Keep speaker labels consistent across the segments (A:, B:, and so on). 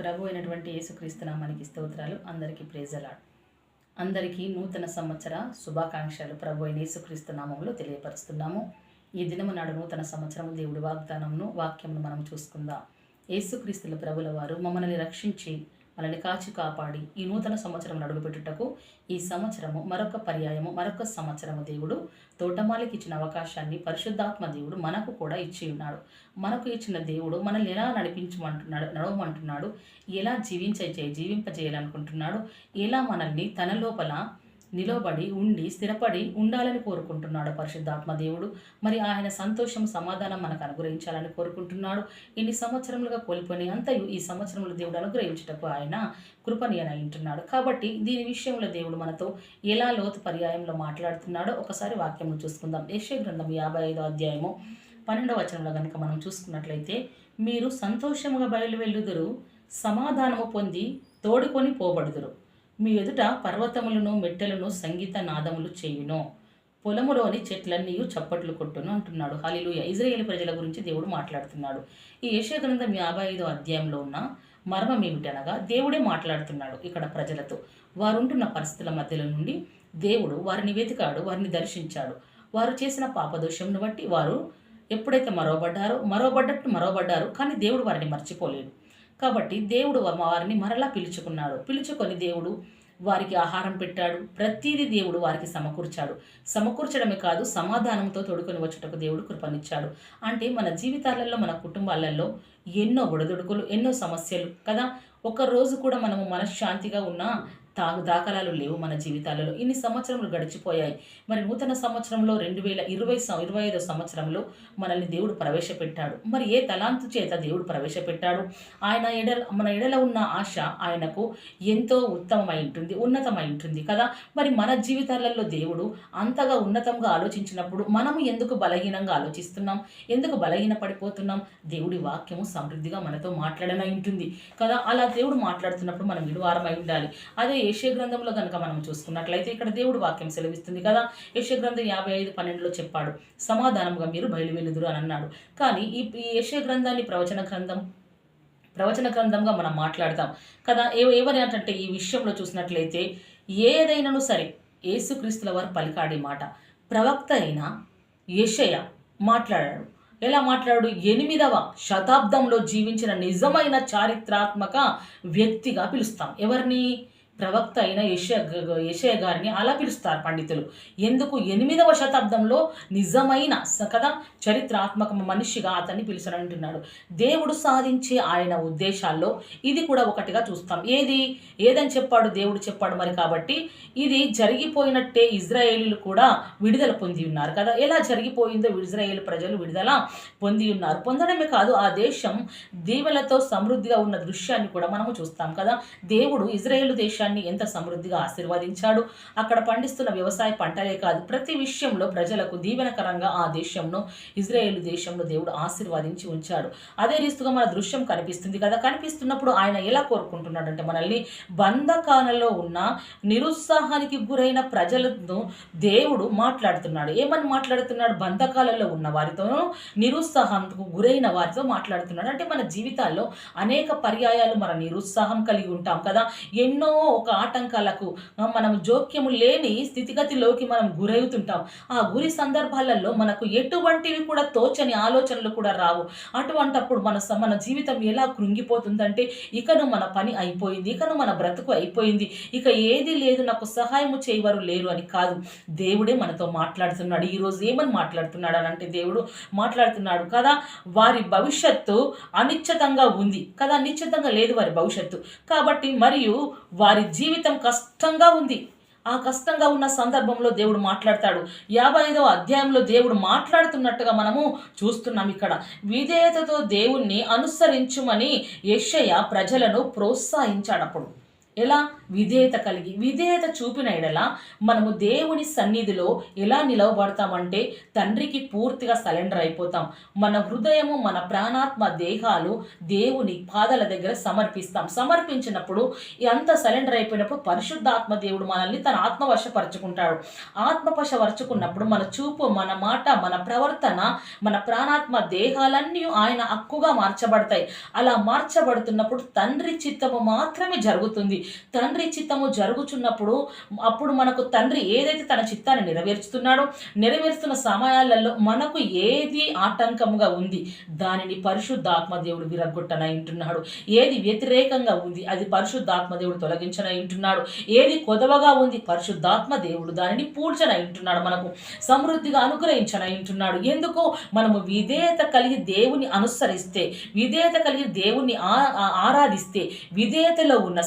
A: ప్రభు అయినటువంటి యేసుక్రీస్తు నామానికి స్తోత్రాలు. అందరికీ ప్రేజలాడ్ అందరికీ నూతన సంవత్సర శుభాకాంక్షలు ప్రభు అయిన యేసుక్రీస్తు నామంలో తెలియపరుస్తున్నాము. ఈ దినము నాడు నూతన సంవత్సరం దేవుడి వాగ్దానంను వాక్యమును మనం చూసుకుందాం. యేసుక్రీస్తుల ప్రభుల వారు మమ్మల్ని రక్షించి మనల్ని కాచి కాపాడి ఈ నూతన సంవత్సరం అడుగుపెట్టుటకు ఈ సంవత్సరము మరొక పర్యాయము మరొక సంవత్సరము దేవుడు తోటమాలికి ఇచ్చిన అవకాశాన్ని పరిశుద్ధాత్మ దేవుడు మనకు కూడా ఇచ్చి ఉన్నాడు. మనకు ఇచ్చిన దేవుడు మనల్ని ఎలా నడిపించమంటున్నాడు నడవమంటున్నాడు ఎలా జీవించే జీవింపజేయాలనుకుంటున్నాడు ఎలా మనల్ని తన లోపల నిలబడి ఉండి స్థిరపడి ఉండాలని కోరుకుంటున్నాడు పరిశుద్ధాత్మ దేవుడు. మరి ఆయన సంతోషం సమాధానం మనకు అనుగ్రహించాలని కోరుకుంటున్నాడు. ఇన్ని సంవత్సరములుగా కోల్పోయిన అంతయు ఈ సంవత్సరంలో దేవుడు అనుగ్రహించుటకు ఆయన కృపనీయన అంటున్నాడు కాబట్టి దీని విషయంలో దేవుడు మనతో ఎలా లోతు పర్యాయంలో మాట్లాడుతున్నాడో ఒకసారి వాక్యము చూసుకుందాం. యశ్వ గ్రంథం యాభై ఐదో అధ్యాయము పన్నెండవ వచనంలో కనుక మనం చూసుకున్నట్లయితే మీరు సంతోషముగా బయలు వెళ్ళుదురు సమాధానము పొంది తోడుకొని పోబడుదురు. మీ ఎదుట పర్వతములను మెట్టెలను సంగీత నాదములు చేయును. పొలములోని చెట్లన్నీ చప్పట్లు కొట్టును అంటున్నాడు. హలిలుయ ఇజ్రాయేల్ ప్రజల గురించి దేవుడు మాట్లాడుతున్నాడు. ఈ యశ గ్రంథం యాభై ఐదో అధ్యాయంలో ఉన్న మర్మం ఏమిటనగా దేవుడే మాట్లాడుతున్నాడు ఇక్కడ ప్రజలతో. వారు ఉంటున్న పరిస్థితుల మధ్యలో నుండి దేవుడు వారిని వెతికాడు వారిని దర్శించాడు. వారు చేసిన పాపదోషంను బట్టి వారు ఎప్పుడైతే మరోబడ్డారో మరోబడ్డట్టు మరోబడ్డారు కానీ దేవుడు వారిని మర్చిపోలేడు. కాబట్టి దేవుడు వారిని మరలా పిలుచుకున్నాడు. పిలుచుకొని దేవుడు వారికి ఆహారం పెట్టాడు. ప్రతిదీ దేవుడు వారికి సమకూర్చాడు. సమకూర్చడమే కాదు సమాధానంతో తోడుకొని వచ్చుటకు దేవుడు కృపనిచ్చాడు. అంటే మన జీవితాలలో మన కుటుంబాలలో ఎన్నో ఒడదొడుకులు ఎన్నో సమస్యలు కదా. ఒక రోజు కూడా మనము మనశ్శాంతిగా ఉన్న తాగు దాఖలాలు లేవు మన జీవితాలలో. ఇన్ని సంవత్సరములు గడిచిపోయాయి. మరి నూతన సంవత్సరంలో రెండు వేల ఇరవై ఇరవై ఐదో సంవత్సరంలో మనల్ని దేవుడు ప్రవేశపెట్టాడు. మరి ఏ తలాంతు చేత దేవుడు ప్రవేశపెట్టాడు? ఆయన ఎడల మన ఎడల ఉన్న ఆశ ఆయనకు ఎంతో ఉత్తమమై ఉంటుంది ఉన్నతమై ఉంటుంది కదా? మరి మన జీవితాలలో దేవుడు అంతగా ఉన్నతంగా ఆలోచించినప్పుడు మనము ఎందుకు బలహీనంగా ఆలోచిస్తున్నాం? ఎందుకు బలహీన పడిపోతున్నాం దేవుడి వాక్యము సమృద్ధిగా మనతో మాట్లాడనై ఉంటుంది కదా? అలా దేవుడు మాట్లాడుతున్నప్పుడు మనం విలువారమై ఉండాలి. అదే యశ్య గ్రంథంలో కనుక మనం చూసుకున్నట్లయితే ఇక్కడ దేవుడు వాక్యం సెలవిస్తుంది కదా. యశ్య గ్రంథం యాభై ఐదు పన్నెండులో చెప్పాడు సమాధానంగా మీరు బయలువెలుదురు అని అన్నాడు. కానీ ఈ ఈ యశ్య గ్రంథాన్ని ప్రవచన గ్రంథం ప్రవచన గ్రంథంగా మనం మాట్లాడతాం కదా. ఏ ఎవరి అంటే ఈ విషయంలో చూసినట్లయితే ఏదైనాను సరే యేసుక్రీస్తుల వారు పలికాడే మాట. ప్రవక్త అయిన యషయ మాట్లాడాడు. ఎలా మాట్లాడు ఎనిమిదవ శతాబ్దంలో జీవించిన నిజమైన చారిత్రాత్మక వ్యక్తిగా పిలుస్తాం. ఎవరిని? ప్రవక్త అయిన యశయ యశయ గారిని అలా పిలుస్తారు పండితులు. ఎందుకు? ఎనిమిదవ శతాబ్దంలో నిజమైన స- కదా చరిత్రాత్మక మనిషిగా అతన్ని పిలుచనంటున్నాడు దేవుడు సాధించే ఆయన ఉద్దేశాల్లో ఇది కూడా ఒకటిగా చూస్తాం. ఏది? ఏదని చెప్పాడు? దేవుడు చెప్పాడు మరి కాబట్టి ఇది జరిగిపోయినట్టే ఇజ్రాయేలీలు కూడా విడుదల పొంది ఉన్నారు కదా. ఎలా జరిగిపోయిందో ఇజ్రాయేల్ ప్రజలు విడుదల పొంది ఉన్నారు. పొందడమే కాదు ఆ దేశం దీవెలతో సమృద్ధిగా ఉన్న దృశ్యాన్ని కూడా మనము చూస్తాం కదా. దేవుడు ఇజ్రాయేల్ దేశాన్ని ఎంత సమృద్ధిగా ఆశీర్వదించాడు? అక్కడ పండిస్తున్న వ్యవసాయ పంటలే కాదు ప్రతి విషయంలో ప్రజలకు దీవెనకరంగా ఆ దేశంను ఇజ్రాయేల్ దేశంలో దేవుడు ఆశీర్వదించి ఉంచాడు. అదే రీతిగా మన దృశ్యం కనిపిస్తుంది కదా కనిపిస్తున్నప్పుడు ఆయన ఎలా కోరుకుంటున్నాడంటే మనల్ని బంధకాలలో ఉన్న నిరుత్సాహానికి గురైన ప్రజలను దేవుడు మాట్లాడుతున్నాడు. ఏమని మాట్లాడుతున్నాడు? బంధకాలలో ఉన్న వారితోనూ నిరుత్సాహంకు గురైన వారితో మాట్లాడుతున్నాడు. అంటే మన జీవితాల్లో అనేక పర్యాయాలు మన నిరుత్సాహం కలిగి ఉంటాం కదా. ఎన్నో ఒక ఆటంకాలకు మనం జోక్యము లేని స్థితిగతిలోకి మనం గురవుతుంటాం. ఆ గురి సందర్భాలలో మనకు ఎటువంటివి కూడా తోచని ఆలోచనలు కూడా రావు. అటువంటప్పుడు మన మన జీవితం ఎలా కృంగిపోతుందంటే ఇకను మన పని అయిపోయింది ఇకను మన బ్రతుకు అయిపోయింది ఇక ఏది లేదు నాకు సహాయము చేయవారు లేరు అని కాదు. దేవుడే మనతో మాట్లాడుతున్నాడు. ఈరోజు ఏమని మాట్లాడుతున్నాడు అని అంటే దేవుడు మాట్లాడుతున్నాడు కదా వారి భవిష్యత్తు అనిశ్చితంగా ఉంది. కదా నిశ్చితంగా లేదు వారి భవిష్యత్తు. కాబట్టి మరియు వారి జీవితం కష్టంగా ఉంది. ఆ కష్టంగా ఉన్న సందర్భంలో దేవుడు మాట్లాడతాడు. యాభై ఐదవ అధ్యాయంలో దేవుడు మాట్లాడుతున్నట్టుగా మనము చూస్తున్నాం ఇక్కడ. విధేయతతో దేవుణ్ణి అనుసరించుమని యశయ్య ప్రజలను ప్రోత్సహించాడప్పుడు. ఎలా? విధేయత కలిగి విధేయత చూపిన ఎడల మనము దేవుని సన్నిధిలో ఎలా నిలవబడతామంటే తండ్రికి పూర్తిగా సరెండర్ అయిపోతాం. మన హృదయము మన ప్రాణాత్మ దేహాలు దేవుని పాదాల దగ్గర సమర్పిస్తాం. సమర్పించినప్పుడు అంత సరెండర్ అయిపోయినప్పుడు పరిశుద్ధాత్మ దేవుడు మనల్ని తన ఆత్మవశపరచుకుంటాడు ఆత్మవశపరచుకున్నప్పుడు మన చూపు మన మాట మన ప్రవర్తన మన ప్రాణాత్మ దేహాలన్నీ ఆయన హక్కుగా మార్చబడతాయి. అలా మార్చబడుతున్నప్పుడు తండ్రి చిత్తము మాత్రమే జరుగుతుంది. తండ్రి చిత్తము జరుగుచున్నప్పుడు అప్పుడు మనకు తండ్రి ఏదైతే తన చిత్తాన్ని నెరవేర్చుతున్నాడో నెరవేరుస్తున్న సమయాలలో మనకు ఏది ఆటంకముగా ఉంది దానిని పరిశుద్ధాత్మ దేవుడు విరగొట్టనంటున్నాడు ఏది వ్యతిరేకంగా ఉంది అది పరిశుద్ధాత్మ దేవుడు తొలగించనంటున్నాడు ఏది కొదవగా ఉంది పరిశుద్ధాత్మ దేవుడు దానిని పూడ్చనంటున్నాడు మనకు సమృద్ధిగా అనుగ్రహించనంటున్నాడు ఎందుకో మనము విధేయత కలిగి దేవుని అనుసరిస్తే విధేయత కలిగి దేవుణ్ణి ఆ- ఆరాధిస్తే విధేయతలో ఉన్న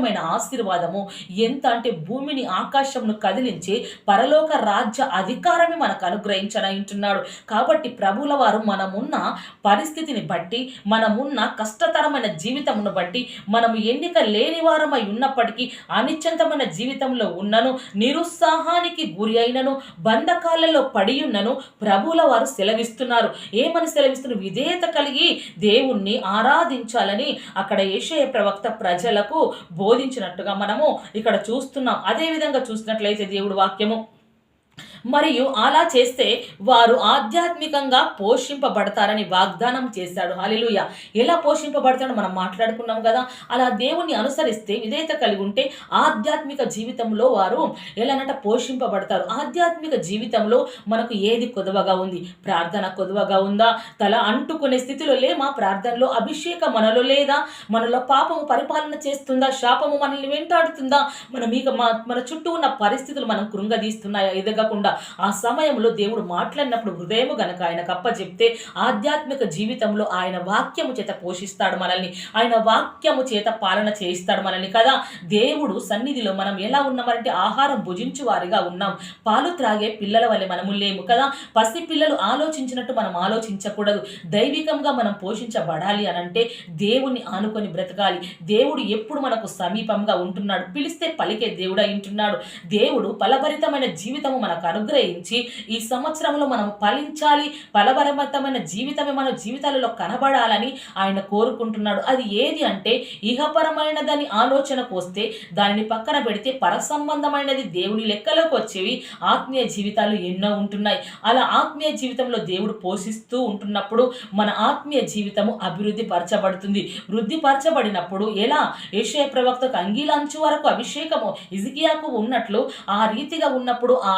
A: శ్రేష్టమైన ఆశీర్వాదము. ఎంత అంటే భూమిని ఆకాశంను కదిలించి పరలోక రాజ్య అధికారమే మనకు అనుగ్రహించనంటున్నాడు కాబట్టి ప్రభుల వారు మనమున్న పరిస్థితిని బట్టి మనమున్న కష్టతరమైన జీవితమును బట్టి మనము ఎన్నిక లేని వారమై ఉన్నప్పటికీ అనిశ్చంతమైన జీవితంలో ఉన్నను నిరుత్సాహానికి గురి అయినను బంధకాలలో పడి ఉన్నను ప్రభుల వారు సెలవిస్తున్నారు. ఏమని సెలవిస్తున్న విధేయత కలిగి దేవుణ్ణి ఆరాధించాలని అక్కడ ఏషయ ప్రవక్త ప్రజలకు బోధించినట్టుగా మనము ఇక్కడ చూస్తున్నాం. అదే విధంగా చూసినట్లయితే దేవుడు వాక్యము మరియు అలా చేస్తే వారు ఆధ్యాత్మికంగా పోషింపబడతారని వాగ్దానం చేశాడు. హాలిలుయ ఎలా పోషింపబడతాడో మనం మాట్లాడుకున్నాం కదా. అలా దేవుణ్ణి అనుసరిస్తే విధేయత కలిగి ఉంటే ఆధ్యాత్మిక జీవితంలో వారు ఎలానంట పోషింపబడతారు? ఆధ్యాత్మిక జీవితంలో మనకు ఏది కొదవగా ఉంది? ప్రార్థన కొదవగా ఉందా? తల అంటుకునే స్థితిలో లేమా? ప్రార్థనలో అభిషేకం మనలో లేదా? మనలో పాపము పరిపాలన చేస్తుందా? శాపము మనల్ని వెంటాడుతుందా? మన ఇక మన చుట్టూ ఉన్న పరిస్థితులు మనం కృంగదీస్తున్నాయా? ఎదగకుండా ఆ సమయంలో దేవుడు మాట్లాడినప్పుడు హృదయము గనక కప్ప చెప్తే ఆధ్యాత్మిక జీవితంలో ఆయన వాక్యము చేత పోషిస్తాడు మనల్ని. ఆయన వాక్యము చేత పాలన చేయిస్తాడు మనల్ని కదా. దేవుడు సన్నిధిలో మనం ఎలా ఉన్నామంటే ఆహారం భుజించు వారిగా ఉన్నాం. పాలు త్రాగే పిల్లల వల్ల మనము లేము కదా. పసి పిల్లలు ఆలోచించినట్టు మనం ఆలోచించకూడదు. దైవికంగా మనం పోషించబడాలి అని అంటే దేవుణ్ణి ఆనుకొని బ్రతకాలి. దేవుడు ఎప్పుడు మనకు సమీపంగా ఉంటున్నాడు. పిలిస్తే పలికే దేవుడు ఉంటున్నాడు. దేవుడు ఫలభరితమైన జీవితము మనకు అనుగ్రహించి ఈ సంవత్సరంలో మనం ఫలించాలి ఫలభరితమైన జీవితమే మన జీవితాలలో కనబడాలని ఆయన కోరుకుంటున్నాడు. అది ఏది అంటే ఇహపరమైనదని ఆలోచనకు వస్తే దానిని పక్కన పెడితే పరసంబంధమైనది దేవుని లెక్కలోకి వచ్చేవి ఆత్మీయ జీవితాలు ఎన్నో ఉంటున్నాయి. అలా ఆత్మీయ జీవితంలో దేవుడు పోషిస్తూ ఉంటున్నప్పుడు మన ఆత్మీయ జీవితము అభివృద్ధి పరచబడుతుంది. వృద్ధి పరచబడినప్పుడు ఎలా? ఏషయ ప్రవక్తకు అంగీలంచు వరకు అభిషేకము ఇజికియాకు ఉన్నట్లు ఆ రీతిగా ఉన్నప్పుడు ఆ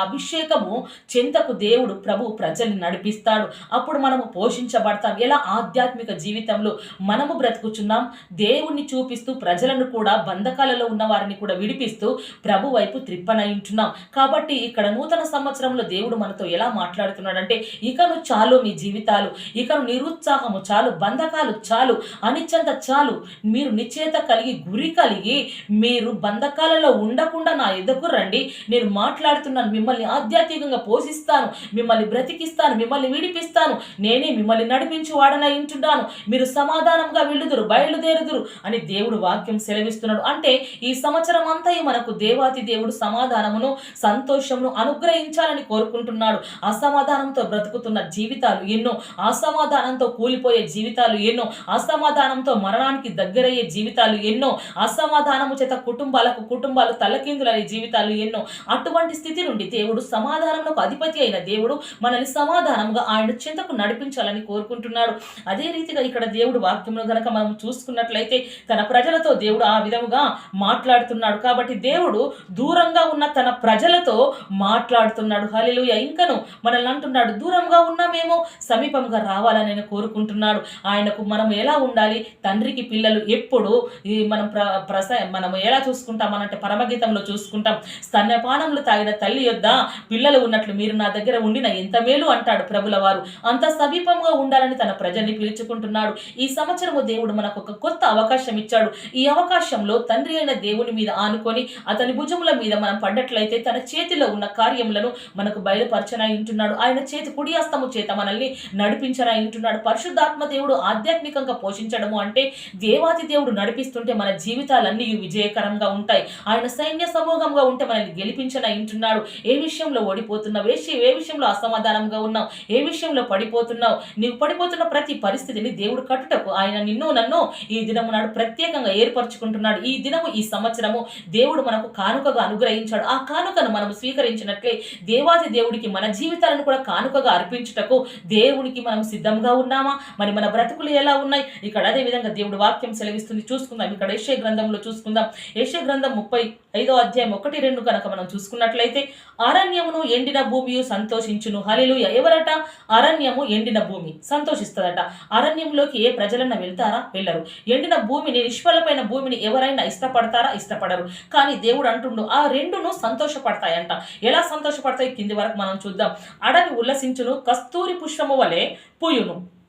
A: అభిషేకము చింతకు దేవుడు ప్రభు ప్రజల్ని నడిపిస్తాడు. అప్పుడు మనము పోషించబడతాం. ఎలా? ఆధ్యాత్మిక జీవితంలో మనము బ్రతుకుచున్నాం. దేవుణ్ణి చూపిస్తూ ప్రజలను కూడా బంధకాలలో ఉన్న వారిని కూడా విడిపిస్తూ ప్రభు వైపు త్రిప్పనయించున్నాం కాబట్టి ఇక్కడ నూతన సంవత్సరంలో దేవుడు మనతో ఎలా మాట్లాడుతున్నాడంటే ఇకను చాలు మీ జీవితాలు ఇకను నిరుత్సాహము చాలు బంధకాలు చాలు అనిచ్చంత చాలు మీరు నిశ్చేత కలిగి గురి కలిగి మీరు బంధకాలలో ఉండకుండా నా ఎదుకు రండి. నేను మాట్లాడుతున్నాను మిమ్మల్ని ఆధ్యాత్మికంగా పోషిస్తాను. మిమ్మల్ని బ్రతికిస్తాను. మిమ్మల్ని విడిపిస్తాను. నేనే మిమ్మల్ని నడిపించి వాడనై ఉంటున్నాను. మీరు సమాధానంగా వెళ్ళుదురు బయలుదేరుదురు అని దేవుడు వాక్యం సెలవిస్తున్నాడు. అంటే ఈ సంవత్సరం అంతా మనకు దేవాతి దేవుడు సమాధానమును సంతోషమును అనుగ్రహించాలని కోరుకుంటున్నాడు. అసమాధానంతో బ్రతుకుతున్న జీవితాలు ఎన్నో అసమాధానంతో కూలిపోయే జీవితాలు ఎన్నో అసమాధానంతో మరణానికి దగ్గరయ్యే జీవితాలు ఎన్నో అసమాధానము చేత కుటుంబాలకు కుటుంబాలు తలకిందులయ్యే జీవితాలు ఎన్నో. అటువంటి స్థితి నుండి దేవుడు సమాధానంలో అధిపతి అయిన దేవుడు మనల్ని సమాధానంగా ఆయన చింతకు నడిపించాలని కోరుకుంటున్నాడు. అదే రీతిగా ఇక్కడ దేవుడు వాక్యమును గనక మనం చూసుకున్నట్లయితే తన ప్రజలతో దేవుడు ఆ విధముగా మాట్లాడుతున్నాడు. కాబట్టి దేవుడు దూరంగా ఉన్న తన ప్రజలతో మాట్లాడుతున్నాడు. హల్లెలూయా! ఇంకను మనల్ని అంటున్నాడు దూరంగా ఉన్నామేమో సమీపంగా రావాలని ఆయన కోరుకుంటున్నాడు. ఆయనకు మనం ఎలా ఉండాలి? తండ్రికి పిల్లలు ఎప్పుడు ఈ మనం ప్ర ప్రస మనం ఎలా చూసుకుంటామనంటే పరమగీతంలో చూసుకుంటాం. స్తన్యపానములు తాగిన తల్లి యొద్ద పిల్ల పిల్లలు ఉన్నట్లు మీరు నా దగ్గర ఉండిన ఎంత మేలు అంటాడు ప్రభుల వారు. అంత సమీపంగా ఉండాలని తన ప్రజల్ని పిలుచుకుంటున్నాడు. ఈ సంవత్సరము దేవుడు మనకు ఒక కొత్త అవకాశం ఇచ్చాడు. ఈ అవకాశంలో తండ్రి అయిన దేవుని మీద ఆనుకొని అతని భుజముల మీద మనం పడ్డట్లయితే తన చేతిలో ఉన్న కార్యములను మనకు బయలుపరచనాయింటున్నాడు ఆయన చేతి కుడి హస్తము చేత మనల్ని నడిపించనాయింటున్నాడు పరిశుద్ధాత్మ దేవుడు ఆధ్యాత్మికంగా పోషించడము అంటే దేవాతి దేవుడు నడిపిస్తుంటే మన జీవితాలన్నీ విజయకరంగా ఉంటాయి. ఆయన సైన్య సమూహంగా ఉంటే మనల్ని గెలిపించనాయింటున్నాడు ఏ విషయంలో ఓడిపోతున్నావు. ఏ ఏ విషయంలో అసమాధానంగా ఉన్నావు? ఏ విషయంలో పడిపోతున్నావు? నీవు పడిపోతున్న ప్రతి పరిస్థితిని దేవుడు కట్టుటకు ఆయన నిన్ను నన్ను ఈ దినము నాడు ప్రత్యేకంగా ఏర్పరచుకుంటున్నాడు. ఈ దినము ఈ సంవత్సరము దేవుడు మనకు కానుకగా అనుగ్రహించాడు. ఆ కానుకను మనం స్వీకరించినట్లే దేవాది దేవుడికి మన జీవితాలను కూడా కానుకగా అర్పించుటకు దేవునికి మనం సిద్ధంగా ఉన్నామా? మరి మన బ్రతుకులు ఎలా ఉన్నాయి? ఇక్కడ అదే విధంగా దేవుడు వాక్యం సెలవిస్తుంది. చూసుకుందాం. ఇక్కడ యెషయా గ్రంథంలో చూసుకుందాం. యెషయా గ్రంథం ముప్పై ఐదో అధ్యాయం ఒకటి రెండు కనుక మనం చూసుకున్నట్లయితే అరణ్యమును ఎండిన భూమియు సంతోషించును. హలిలుయ ఎవరట? అరణ్యము ఎండిన భూమి. సంతోషిస్తుందట. అరణ్యంలోకి ఏ ప్రజలన్నా వెళ్తారా? వెళ్ళరు. ఎండిన భూమిని నిష్ఫలమైన భూమిని ఎవరైనా ఇష్టపడతారా? ఇష్టపడరు. కానీ దేవుడు అంటుండు ఆ రెండును సంతోషపడతాయంట. ఎలా సంతోషపడతాయి? కింది వరకు మనం చూద్దాం. అడవి ఉల్లసించును కస్తూరి పుష్పము వలె పూయును.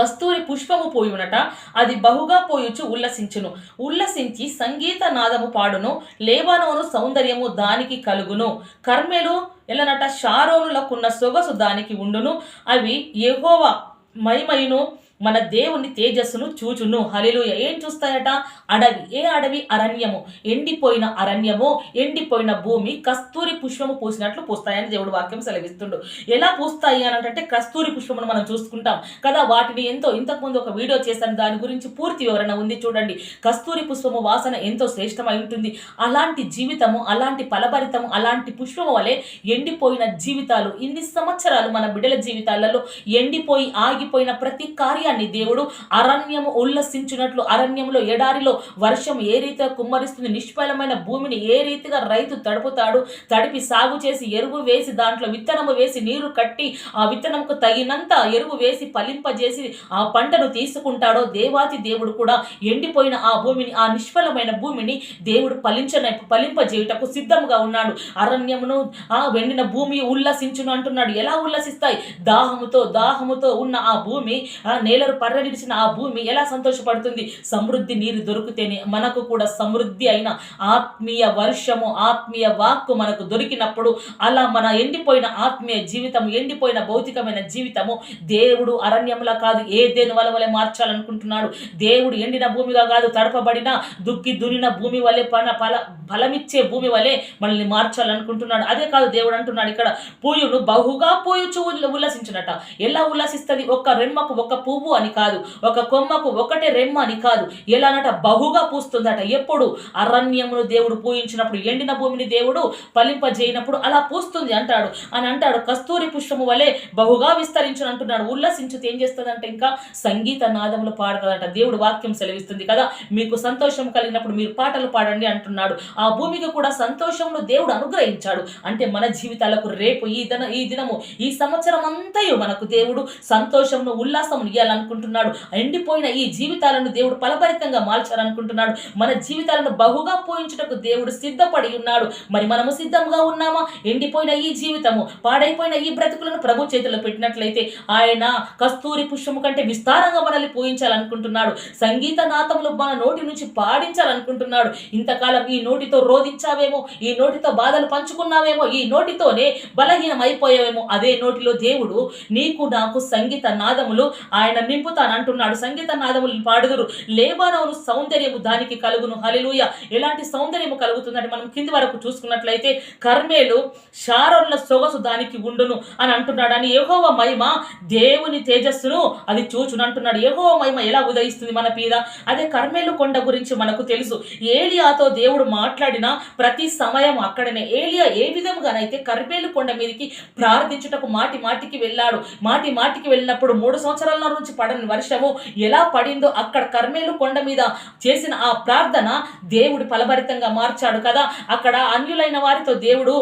A: కస్తూరి పుష్పము పోయునట. అది బహుగా పోయుచు ఉల్లసించును. ఉల్లసించి సంగీత నాదము పాడును. లేవనోను సౌందర్యము దానికి కలుగును. కర్మెలు ఎలనట షారోనులకున్న సొగసు దానికి ఉండును. అవి ఎహోవ మైమయును మన దేవుని తేజస్సును చూచును. హలిలుయ ఏం చూస్తాయట? అడవి. ఏ అడవి? అరణ్యము. ఎండిపోయిన అరణ్యము ఎండిపోయిన భూమి కస్తూరి పుష్పము పూసినట్లు పూస్తాయని దేవుడు వాక్యం సెలవిస్తుండు. ఎలా పూస్తాయి అని అంటే కస్తూరి పుష్పమును మనం చూసుకుంటాం కదా. వాటిని ఎంతో ఇంతకుముందు ఒక వీడియో చేశాను. దాని గురించి పూర్తి వివరణ ఉంది చూడండి. కస్తూరి పుష్పము వాసన ఎంతో శ్రేష్టమై ఉంటుంది. అలాంటి జీవితము అలాంటి ఫలభరితము అలాంటి పుష్పము వలె ఎండిపోయిన జీవితాలు ఇన్ని సంవత్సరాలు మన బిడ్డల జీవితాలలో ఎండిపోయి ఆగిపోయిన ప్రతి కార్యాన్ని దేవుడు అరణ్యము ఉల్లసించినట్లు అరణ్యంలో ఎడారిలో వర్షం ఏ రీతిగా కుమ్మరిస్తుంది నిష్ఫలమైన భూమిని ఏ రీతిగా రైతు తడుపుతాడు? తడిపి సాగు చేసి ఎరువు వేసి దాంట్లో విత్తనము వేసి నీరు కట్టి ఆ విత్తనంకు తగినంత ఎరువు వేసి ఫలింపజేసి ఆ పంటను తీసుకుంటాడో దేవాతి దేవుడు కూడా ఎండిపోయిన ఆ భూమిని ఆ నిష్ఫలమైన భూమిని దేవుడు ఫలించన ఫలింపజేయుటకు సిద్ధంగా ఉన్నాడు. అరణ్యమును ఆ వెండిన భూమి ఉల్లసించును అంటున్నాడు. ఎలా ఉల్లసిస్తాయి? దాహముతో దాహముతో ఉన్న ఆ భూమి ఆ నేలరు పర్రడిచిన ఆ భూమి ఎలా సంతోషపడుతుంది? సమృద్ధి నీరు దొరికితేనే మనకు కూడా సమృద్ధి అయిన ఆత్మీయ వర్షము ఆత్మీయ వాక్కు మనకు దొరికినప్పుడు అలా మన ఎండిపోయిన ఆత్మీయ జీవితం ఎండిపోయిన భౌతికమైన జీవితము దేవుడు అరణ్యంలా కాదు ఏ దేని వల్ల వలె మార్చాలనుకుంటున్నాడు. దేవుడు ఎండిన భూమిగా కాదు తడపబడిన దుక్కి దున్నిన భూమి వలె పన ఫల ఫలమిచ్చే భూమి వలె మనల్ని మార్చాలనుకుంటున్నాడు. అదే కాదు దేవుడు అంటున్నాడు ఇక్కడ పూయుడు బహుగా పూయుచు ఉల్లసించినట ఎలా ఉల్లసిస్తుంది ఒక రెమ్మకు ఒక పువ్వు పువ్వు అని కాదు ఒక కొమ్మకు ఒకటే రెమ్మ అని కాదు. ఎలానట బహుగా పూస్తుందట. ఎప్పుడు? అరణ్యమును దేవుడు పూయించినప్పుడు ఎండిన భూమిని దేవుడు ఫలింపజేయనప్పుడు అలా పూస్తుంది అంటాడు. అని అంటాడు కస్తూరి పుష్పము వలె బహుగా విస్తరించును అంటున్నాడు. ఉల్లసించుతూ ఏం చేస్తుందంటే ఇంకా? సంగీత నాదములు పాడుతుందంట. దేవుడు వాక్యం సెలవిస్తుంది కదా మీకు సంతోషం కలిగినప్పుడు మీరు పాటలు పాడండి అంటున్నాడు. ఆ భూమికి కూడా సంతోషమును దేవుడు అనుగ్రహించాడు. అంటే మన జీవితాలకు రేపు ఈ దిన ఈ దినము ఈ సంవత్సరం అంతయు మనకు దేవుడు సంతోషమును ఉల్లాసమును చేయాలనుకుంటున్నాడు. ఎండిపోయిన ఈ జీవితాలను దేవుడు ఫలభరితంగా మార్చాలనుకుంటున్నాడు. మన జీవితాలను బహుగా పోయించుటకు దేవుడు సిద్ధపడి ఉన్నాడు. మరి మనము సిద్ధంగా ఉన్నామా? ఎండిపోయిన ఈ జీవితము పాడైపోయిన ఈ బ్రతుకులను ప్రభు చేతిలో పెట్టినట్లయితే ఆయన కస్తూరి పుష్పము కంటే విస్తారంగా మనల్ని పూయించాలనుకుంటున్నాడు సంగీత నాతములు మన నోటి నుంచి పాడించాలనుకుంటున్నాడు. ఇంతకాలం ఈ నోటితో రోధించావేమో? ఈ నోటితో బాధలు పంచుకున్నావేమో? ఈ నోటితోనే బలహీనం అయిపోయావేమో అదే నోటిలో దేవుడు నీకు నాకు సంగీత నాదములు ఆయన నింపుతానంటున్నాడు. సంగీత నాదములు పాడుదురు. లేబానోను సౌందర్యము దానికి కలుగును. హలిలుయ ఎలాంటి సౌందర్యము కలుగుతుందంటే మనం కింది వరకు చూసుకున్నట్లయితే కర్మేలు షారోన్ల సొగసు దానికి ఉండును అని అంటున్నాడు. అని ఏహోవ మహిమ దేవుని తేజస్సును అది చూచును అంటున్నాడు ఏహోవ మహిమ ఎలా ఉదయిస్తుంది మన మీద? అదే కర్మేలు కొండ గురించి మనకు తెలుసు. ఏలియాతో దేవుడు మాట్లాడిన ప్రతి సమయం అక్కడనే. ఏలియా ఏ విధముగానైతే కర్మేలు కొండ మీదకి ప్రార్థించుటకు మాటి మాటికి వెళ్ళాడు. మాటి మాటికి వెళ్ళినప్పుడు మూడు సంవత్సరాల నుంచి నుంచి పడని వర్షము ఎలా పడిందో అక్కడ కర్మేలు కొండ మీద చేసిన ఆ ప్రార్థన దేవుడు ఫలభరితంగా మార్చాడు కదా. అక్కడ అన్యులైన వారితో దేవుడు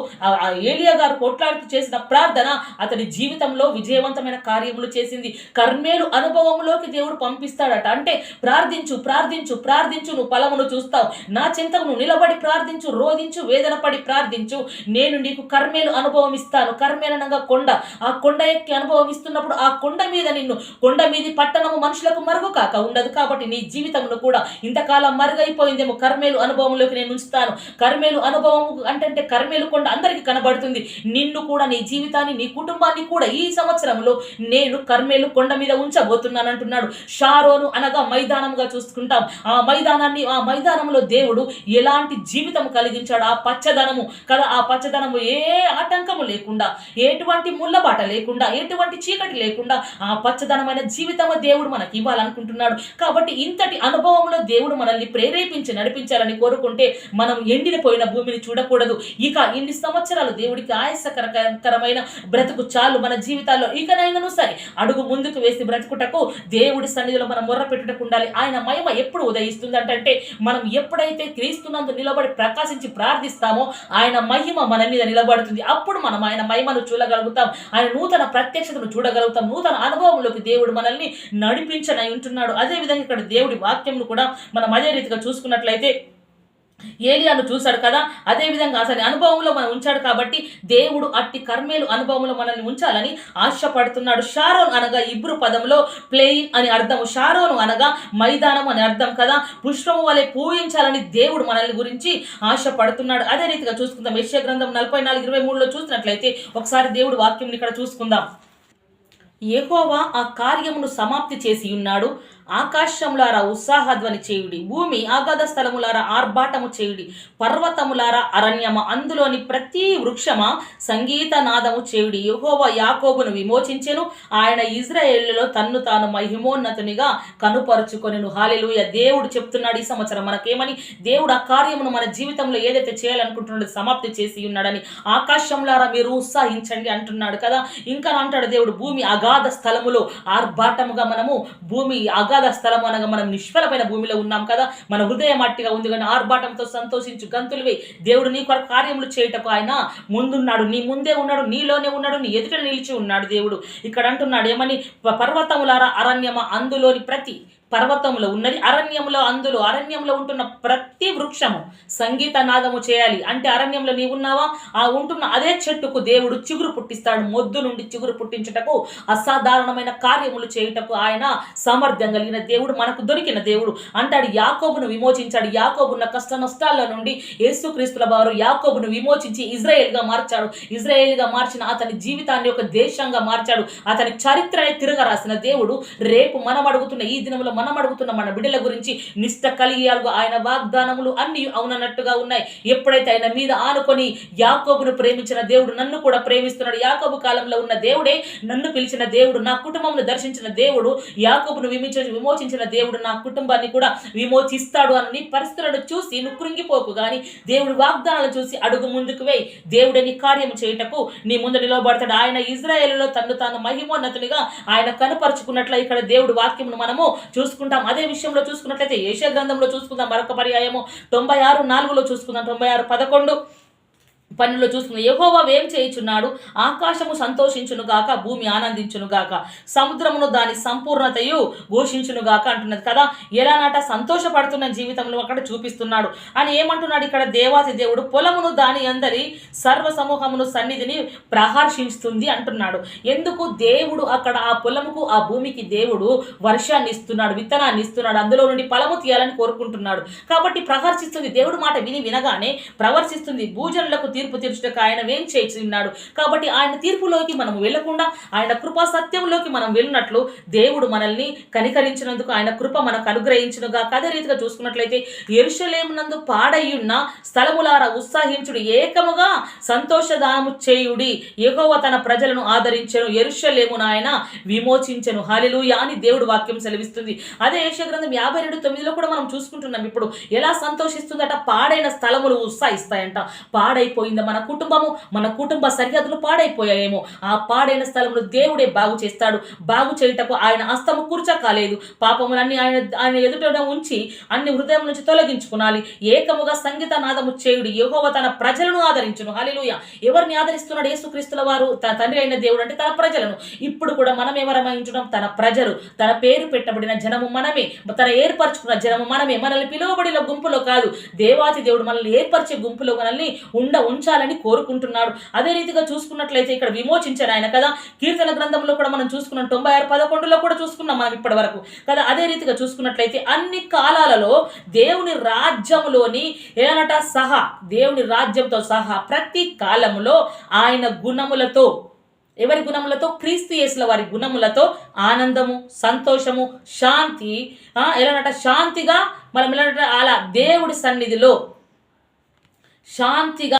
A: ఏలియా గారు కొట్లాడుతూ చేసిన ప్రార్థన అతని జీవితంలో విజయవంతమైన కార్యములు చేసింది. కర్మేలు అనుభవంలోకి దేవుడు పంపిస్తాడట. అంటే ప్రార్థించు ప్రార్థించు ప్రార్థించు నువ్వు ఫలమును చూస్తావు. నా చింతకు నువ్వు నిలబడి ప్రార్థించు రోధించు వేదన పడి ప్రార్థించు. నేను నీకు కర్మేలు అనుభవం ఇస్తాను. కర్మేలనగా కొండ ఆ కొండ ఎక్కి అనుభవం ఇస్తున్నప్పుడు ఆ కొండ మీద నిన్ను కొండ మీద పట్టణము మనుషులకు మరుగు కాక ఉండదు కాబట్టి నీ జీవితంలో కూడా ఇంతకాలం మరుగైపోయిందేమో. కర్మేలు అనుభవంలోకి నేను ఉంచుతాను. కర్మేలు అనుభవం అంటే కర్మేలు కొండ అందరికీ కనబడుతుంది. నిన్ను కూడా నీ జీవితాన్ని నీ కుటుంబాన్ని కూడా ఈ సంవత్సరంలో నేను కర్మేలు కొండ మీద ఉంచబోతున్నాను అంటున్నాడు షారోను అనగా మైదానంగా చూసుకుంటాం. ఆ మైదానాన్ని ఆ మైదానంలో దేవుడు ఎలాంటి జీవితం కలిగించాడు? ఆ పచ్చదనము కదా ఆ పచ్చదనము ఏ ఆటంకము లేకుండా ఎటువంటి ముళ్ళబాట లేకుండా ఎటువంటి చీకటి లేకుండా ఆ పచ్చదనమైన జీవితము దేవుడు మనకి ఇవ్వాలనుకుంటున్నాడు. కాబట్టి ఇంతటి అనుభవంలో దేవుడు మనల్ని ప్రేరేపించి నడిపించాలని కోరుకుంటే మనం ఎండిపోయిన భూమిని చూడకూడదు. ఇక ఇన్ని సంవత్సరాలు దేవుడికి ఆయాసకరకరమైన బ్రతుకు చాలు మన జీవితాల్లో. ఇకనైనాను సరే అడుగు ముందుకు వేసి బ్రతుకుటకు దేవుడి సన్నిధిలో మనం మొర్ర పెట్టుటకు ఉండాలి. ఆయన మహిమ ఎప్పుడు ఉదయిస్తుంది అంటే మనం ఎప్పుడైతే క్రీస్తునందు నిలబడి ప్రకాశించి ప్రార్థిస్తామో ఆయన మహిమ మన మీద నిలబడుతుంది. అప్పుడు మనం ఆయన మహిమను చూడగలుగుతాం. ఆయన నూతన ప్రత్యక్షతను చూడగలుగుతాం. నూతన అనుభవంలోకి దేవుడు మనల్ని నడిపించనై ఉంటున్నాడు. అదే విధంగా ఇక్కడ దేవుడి వాక్యంను కూడా మనం అదే రీతిగా చూసుకున్నట్లయితే ఏలియాను చూశాడు కదా? అదే విధంగా అసలు అనుభవంలో మనం ఉంచాడు కాబట్టి దేవుడు అట్టి కర్మేలు అనుభవంలో మనల్ని ఉంచాలని ఆశపడుతున్నాడు. షారోన్ అనగా ఇబ్రు పదంలో ప్లేయింగ్ అని అర్థం షారోను అనగా మైదానం అని అర్థం కదా? పుష్పము వలె పూజించాలని దేవుడు మనల్ని గురించి ఆశపడుతున్నాడు. అదే రీతిగా చూసుకుందాం. యశ్య గ్రంథం నలభై నాలుగు ఇరవై మూడులో చూసినట్లయితే ఒకసారి దేవుడు వాక్యం ఇక్కడ చూసుకుందాం. యహోవా ఆ కార్యమును సమాప్తి చేసి ఉన్నాడు ఆకాశములారా ఉత్సాహధ్వని చేయుడి. భూమి ఆగాధ స్థలములారా ఆర్భాటము చేయుడి. పర్వతములారా అరణ్యమ. అందులోని ప్రతి వృక్షమ సంగీత నాదము చేయుడి. యహోవ యాకోబును విమోచించెను. ఆయన ఇజ్రాయేళ్ళలో తన్ను తాను మహిమోన్నతునిగా కనుపరుచుకొనిను. హాలెలూయ. దేవుడు చెప్తున్నాడు ఈ సంవత్సరం మనకేమని? దేవుడు ఆ కార్యమును మన జీవితంలో ఏదైతే చేయాలనుకుంటున్నాడో సమాప్తి చేసి ఉన్నాడని. ఆకాశంలారా మీరు ఉత్సాహించండి అంటున్నాడు కదా. ఇంకా అంటాడు దేవుడు భూమి అగాధ స్థలములో ఆర్భాటముగా మనము భూమి అగాధ స్థలము అనగా మనం నిష్ఫలమైన భూమిలో ఉన్నాం కదా మన హృదయం మట్టిగా ఉంది కానీ ఆర్భాటంతో సంతోషించు గంతులువే దేవుడు నీ కొరకు కార్యములు చేయటకు ఆయన ముందున్నాడు. నీ ముందే ఉన్నాడు నీలోనే ఉన్నాడు నీ ఎదుట నిలిచి ఉన్నాడు దేవుడు. ఇక్కడ అంటున్నాడు ఏమని? పర్వతములారా అరణ్యమ? అందులోని ప్రతి పర్వతంలో ఉన్నది. అరణ్యంలో అందులో అరణ్యంలో ఉంటున్న ప్రతి వృక్షము సంగీత నాదము చేయాలి. అంటే అరణ్యంలో నీ ఉన్నావా? ఆ ఉంటున్న అదే చెట్టుకు దేవుడు చిగురు పుట్టిస్తాడు. మొద్దు నుండి చిగురు పుట్టించుటకు అసాధారణమైన కార్యములు చేయుటకు ఆయన సామర్థ్యం కలిగిన దేవుడు మనకు దొరికిన దేవుడు. అంటాడు యాకోబును విమోచించాడు. యాకోబున్న కష్ట నష్టాల నుండి యేసుక్రీస్తుల వారు యాకోబును విమోచించి ఇజ్రాయేల్గా మార్చాడు. ఇజ్రాయేల్గా మార్చిన అతని జీవితాన్ని ఒక దేశంగా మార్చాడు. అతని చరిత్రని తిరగరాసిన దేవుడు రేపు మనం అడుగుతున్న ఈ దినంలో మనం అడుగుతున్న మన బిడ్డల గురించి నిష్ట కలిగియాలుగా ఆయన వాగ్దానములు అన్ని అవునన్నట్టుగా ఉన్నాయి. ఎప్పుడైతే ఆయన మీద ఆనుకొని యాకోబును ప్రేమించిన దేవుడు నన్ను కూడా ప్రేమిస్తున్నాడు. యాకోబు కాలంలో ఉన్న దేవుడే నన్ను పిలిచిన దేవుడు నా కుటుంబంను దర్శించిన దేవుడు యాకోబును విమించ విమోచించిన దేవుడు నా కుటుంబాన్ని కూడా విమోచిస్తాడు అని పరిస్థితులను చూసి నువ్వు కృంగిపోకు కానీ దేవుడి వాగ్దానాలు చూసి అడుగు ముందుకు వేయి. దేవుడే నీ చేయటకు నీ ముందు నిలవబడతాడు. ఆయన ఇజ్రాయేల్లో తను తాను మహిమోన్నతునిగా ఆయన కనపరుచుకున్నట్ల ఇక్కడ దేవుడు వాక్యమును మనము చూసుకుంటాం. అదే విషయంలో చూసుకున్నట్లయితే ఏషియా గ్రంథంలో చూసుకుందాం. మరొక పర్యాయము తొంభై ఆరు నాలుగులో చూసుకుందాం. తొంభై ఆరు పదకొండు. పనులు చూస్తుంది యహోవా ఏం చేయుచున్నాడు? ఆకాశము సంతోషించును గాక భూమి ఆనందించును గాక. సముద్రమును దాని సంపూర్ణతయు ఘోషించునుగాక అంటున్నది కదా. ఎలానాట సంతోషపడుతున్న జీవితంలో అక్కడ చూపిస్తున్నాడు. అని ఏమంటున్నాడు ఇక్కడ దేవాది దేవుడు? పొలమును దాని అందరి సర్వ సమూహమును సన్నిధిని ప్రహర్షిస్తుంది అంటున్నాడు. ఎందుకు? దేవుడు అక్కడ ఆ పొలముకు ఆ భూమికి దేవుడు వర్షాన్ని ఇస్తున్నాడు విత్తనాన్ని ఇస్తున్నాడు అందులో నుండి ఫలము తీయాలని కోరుకుంటున్నాడు. కాబట్టి ప్రహర్షిస్తుంది. దేవుడు మాట విని వినగానే ప్రవర్శిస్తుంది భూజనులకు తీర్పు తీర్చుటకు ఆయన ఏం ఉన్నాడు కాబట్టి ఆయన తీర్పులోకి మనం వెళ్ళకుండా ఆయన కృపా సత్యంలోకి మనం వెళ్ళినట్లు దేవుడు మనల్ని కనికరించినందుకు ఆయన కృప మనకు అనుగ్రహించినగా అదే రీతిగా చూసుకున్నట్లయితే ఎరుషలేమునందు పాడయ్యున్న స్థలములారా ఉత్సాహించుడు ఏకముగా సంతోషదానము చేయుడి ఎగోవ తన ప్రజలను ఆదరించను ఎరుషలేమును ఆయన విమోచించను. హల్లెలూయా అని దేవుడు వాక్యం సెలవిస్తుంది. అదే యశగ్రంథం గ్రంథం యాభై రెండు తొమ్మిదిలో కూడా మనం చూసుకుంటున్నాం. ఇప్పుడు ఎలా సంతోషిస్తుందట? పాడైన స్థలములు ఉత్సాహిస్తాయంట. పాడైపోయిన పాడైపోయిందా మన కుటుంబము మన కుటుంబ సరిహద్దులు పాడైపోయాయేమో. ఆ పాడైన స్థలంలో దేవుడే బాగు చేస్తాడు. బాగు చేయుటకు ఆయన హస్తము కూర్చ కాలేదు. పాపములన్నీ ఆయన ఆయన ఎదుట ఉంచి అన్ని హృదయం నుంచి తొలగించుకునాలి. ఏకముగా సంగీత నాదము చేయుడు యెహోవా తన ప్రజలను ఆదరించును. హలిలుయ ఎవరిని ఆదరిస్తున్నాడు యేసుక్రీస్తుల వారు? తన తండ్రి అయిన దేవుడు అంటే తన ప్రజలను. ఇప్పుడు కూడా మనం ఎవరమించడం తన ప్రజలు. తన పేరు పెట్టబడిన జనము మనమే. తన ఏర్పరచుకున్న జనము మనమే. మనల్ని పిలువబడిన గుంపులో కాదు. దేవాతి దేవుడు మనల్ని ఏర్పరిచే గుంపులో మనల్ని ఉండ ఉంచాలని కోరుకుంటున్నాడు. అదే రీతిగా చూసుకున్నట్లయితే ఇక్కడ విమోచించారు ఆయన కదా. కీర్తన గ్రంథంలో కూడా మనం చూసుకున్నాం తొంభై ఆరు పదకొండులో కూడా చూసుకున్నాం మనం ఇప్పటి వరకు కదా. అదే రీతిగా చూసుకున్నట్లయితే అన్ని కాలాలలో దేవుని రాజ్యములోని ఏనట సహా దేవుని రాజ్యంతో సహా ప్రతి కాలములో ఆయన గుణములతో ఎవరి గుణములతో? క్రీస్తు యేసుల వారి గుణములతో ఆనందము సంతోషము శాంతి ఆ, ఎలానట శాంతిగా మనం ఎలా అలా దేవుడి సన్నిధిలో శాంతిగా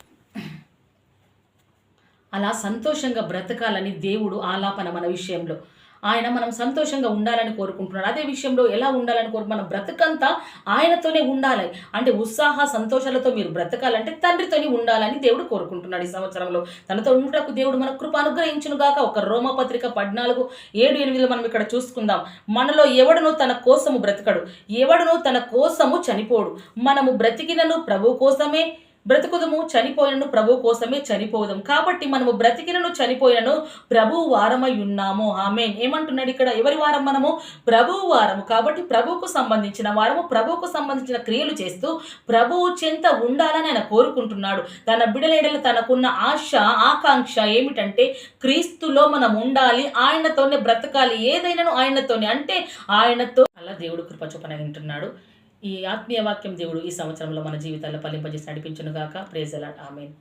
A: అలా సంతోషంగా బ్రతకాలని దేవుడు ఆలాపన మన విషయంలో. ఆయన మనం సంతోషంగా ఉండాలని కోరుకుంటున్నాడు. అదే విషయంలో ఎలా ఉండాలని కోరు మనం బ్రతకంతా ఆయనతోనే ఉండాలి. అంటే ఉత్సాహ సంతోషాలతో మీరు బ్రతకాలంటే తండ్రితోనే ఉండాలని దేవుడు కోరుకుంటున్నాడు ఈ సంవత్సరంలో. తనతో ఉండటకు దేవుడు మన కృప అనుగ్రహించును గాక ఒక రోమపత్రిక పద్నాలుగు ఏడు ఎనిమిదిలో మనం ఇక్కడ చూసుకుందాం. మనలో ఎవడును తన కోసము బ్రతకడు. ఎవడును తన కోసము చనిపోడు. మనము బ్రతికినను ప్రభు కోసమే బ్రతుకుదము చనిపోయినను ప్రభు కోసమే చనిపోదాం. కాబట్టి మనము బ్రతికినను చనిపోయినను ప్రభు వారమై ఉన్నాము. ఆమె ఏమంటున్నాడు ఇక్కడ? ఎవరి వారం మనము? ప్రభు వారము. కాబట్టి ప్రభువుకు సంబంధించిన వారము ప్రభువుకు సంబంధించిన క్రియలు చేస్తూ ప్రభువు చెంత ఉండాలని ఆయన కోరుకుంటున్నాడు. తన బిడలేడలు తనకున్న ఆశ ఆకాంక్ష ఏమిటంటే క్రీస్తులో మనం ఉండాలి ఆయనతోనే బ్రతకాలి ఏదైనాను ఆయనతోనే. అంటే ఆయనతో అలా దేవుడు కృప చొప్పున వింటున్నాడు. ఈ ఆత్మీయ వాక్యం దేవుడు ఈ సంవత్సరంలో మన జీవితాల్లో ఫలింపజేసి నడిపించును గాక ప్రేజలాట్ ఆమెన్